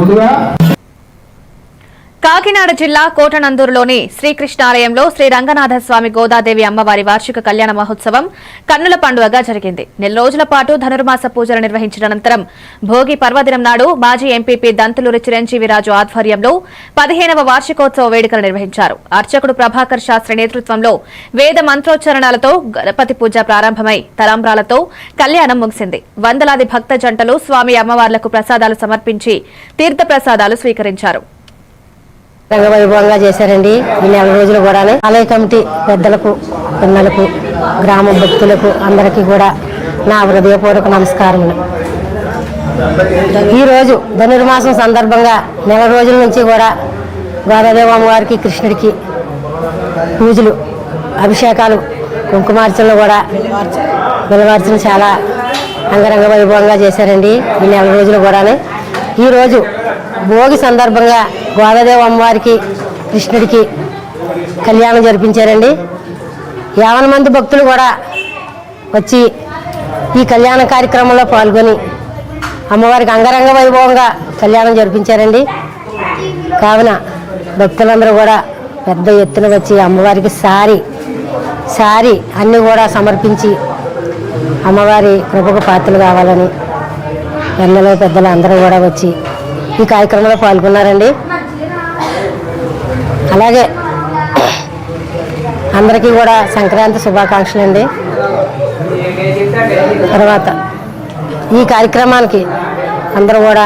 বন্ধুরা కాకినాడ జిల్లా కోటనందూరులోని శ్రీకృష్ణాలయంలో శ్రీ రంగనాథ స్వామి గోదాదేవి అమ్మవారి వార్షిక కళ్యాణ మహోత్సవం కన్నుల పండుగగా జరిగింది. నెల రోజుల పాటు ధనుర్మాస పూజలు నిర్వహించిన అనంతరం భోగి పర్వదినం నాడు మాజీ ఎంపీపీ దంతులూరి చిరంజీవిరాజు ఆధ్వర్యంలో పదిహేనవ వార్షికోత్సవ వేడుకలు నిర్వహించారు. అర్చకుడు ప్రభాకర్ శాస్త్రి నేతృత్వంలో వేద మంత్రోచ్చరణలతో గణపతి పూజ ప్రారంభమై తలంబ్రాలతో కళ్యాణం ముగిసింది. వందలాది భక్త జంటలు స్వామి అమ్మవార్లకు ప్రసాదాలు సమర్పించి తీర్థప్రసాదాలు స్వీకరించారు. రంగవైభవంగా చేశారండి. ఈ నెల రోజులు కూడా ఆలయ కమిటీ పెద్దలకు పిల్లలకు గ్రామ భక్తులకు అందరికీ కూడా నా హృదయపూర్వక నమస్కారములు. ఈరోజు ధనుర్మాసం సందర్భంగా నెల రోజుల నుంచి కూడా గోదాదేవి అమ్మవారికి కృష్ణుడికి పూజలు అభిషేకాలు కుంకుమార్చనలు కూడా వెలవార్చన చాలా అంగరంగ వైభవంగా చేశారండి. ఈ నెల రోజులు కూడా ఈరోజు భోగి సందర్భంగా గోదాదేవి అమ్మవారికి కృష్ణుడికి కళ్యాణం జరిపించారండి. యావన మంది భక్తులు కూడా వచ్చి ఈ కళ్యాణ కార్యక్రమంలో పాల్గొని అమ్మవారికి అంగరంగ వైభవంగా కళ్యాణం జరిపించారండి. కావున భక్తులందరూ కూడా పెద్ద ఎత్తున వచ్చి అమ్మవారికి సారి సారి అన్నీ కూడా సమర్పించి అమ్మవారి కృపకు పాత్రలు కావాలని పిల్లలు పెద్దలు అందరూ కూడా వచ్చి ఈ కార్యక్రమంలో పాల్గొన్నారండి. అలాగే అందరికీ కూడా సంక్రాంతి శుభాకాంక్షలు అండి. తర్వాత ఈ కార్యక్రమానికి అందరూ కూడా